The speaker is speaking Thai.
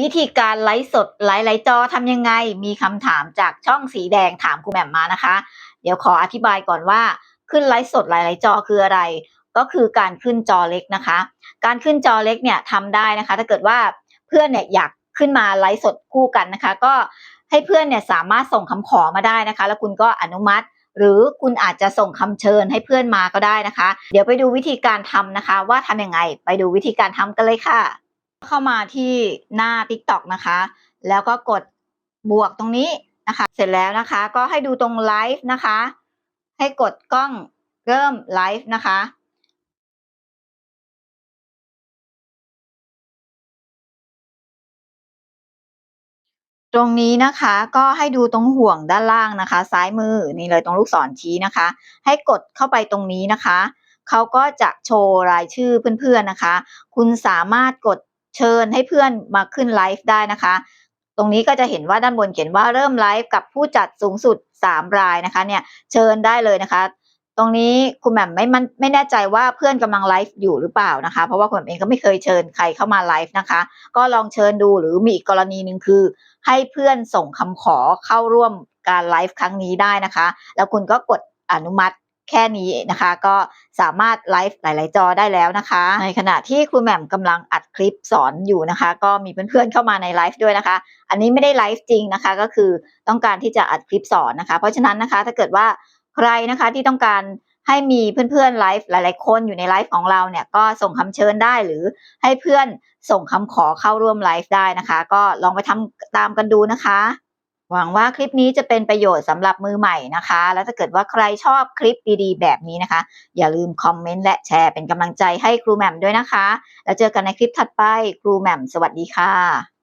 วิธีการไลฟ์สดไลฟ์ไลฟ์จอทำยังไง มีคำถามจากช่องสีแดงถามครูแหม่มมานะคะ เดี๋ยวขออธิบายก่อนว่าขึ้นไลฟ์สดไลฟ์ไลฟ์จอคืออะไร ก็คือการขึ้นจอเล็กนะคะ การขึ้นจอเล็กเนี่ยทำได้นะคะ ถ้าเกิดว่าเพื่อนเนี่ยอยากขึ้นมาไลฟ์สดคู่กันนะคะ ก็ให้เพื่อนเนี่ยสามารถส่งคำขอมาได้นะคะ แล้วคุณก็อนุมัติ หรือคุณอาจจะส่งคำเชิญให้เพื่อนมาก็ได้นะคะ เดี๋ยวไปดูวิธีการทำนะคะ ว่าทำยังไง ไปดูวิธีการทำกันเลยค่ะ เข้ามาที่หน้า TikTok นะคะ แล้วก็กดบวกตรงนี้นะคะ เสร็จแล้วนะคะ ก็ให้ดูตรงไลฟ์นะคะ ให้กดกล้องเริ่มไลฟ์นะคะตรงนี้นะคะก็ให้ดูตรงห่วงด้านล่างนะคะ ซ้ายมือนี่เลยตรงลูกศรชี้นะคะ ให้กดเข้าไปตรงนี้นะคะเขาก็จะโชว์รายชื่อเพื่อนๆนะคะ คุณสามารถกด เชิญให้เพื่อนมาขึ้นไลฟ์ได้นะคะ ตรงนี้ก็จะเห็นว่าด้านบนเขียนว่าเริ่มไลฟ์กับผู้จัดสูงสุด 3 รายนะคะเนี่ยเชิญได้เลยนะคะ ตรงนี้คุณแหม่มไม่มันไม่แน่ใจว่าเพื่อนกำลังไลฟ์อยู่หรือเปล่านะคะ เพราะว่าคุณแหม่มเองก็ไม่เคยเชิญใครเข้ามาไลฟ์นะคะ ก็ลองเชิญดูหรือมีอีกกรณีหนึ่งคือ ให้เพื่อนส่งคำขอเข้าร่วมการไลฟ์ครั้งนี้ได้นะคะ แล้วคุณก็กดอนุมัติ แค่นี้นะคะ ก็สามารถไลฟ์หลาย ๆ จอได้แล้วนะคะ ในขณะที่ครูแหม่มกำลังอัดคลิปสอนอยู่นะคะ ก็มีเพื่อน ๆ เข้ามาในไลฟ์ด้วยนะคะ อันนี้ไม่ได้ไลฟ์จริงนะคะ ก็คือต้องการที่จะอัดคลิปสอนนะคะ เพราะฉะนั้นนะคะ ถ้าเกิดว่าใครนะคะที่ต้องการให้มีเพื่อนๆไลฟ์หลาย ๆ คนอยู่ในไลฟ์ของเราเนี่ยก็ส่งคำเชิญได้หรือให้เพื่อนส่งคำขอเข้าร่วมไลฟ์ได้นะคะ ก็ลองไปทำตามกันดูนะคะ หวังว่าคลิปนี้จะเป็นประโยชน์สำหรับมือใหม่นะคะ แล้วถ้าเกิดว่าใครชอบคลิปดีๆ แบบนี้นะคะ อย่าลืมคอมเมนต์และแชร์เป็นกำลังใจให้ครูแหม่มด้วยนะคะ แล้วเจอกันในคลิปถัดไปครูแหม่มสวัสดีค่ะ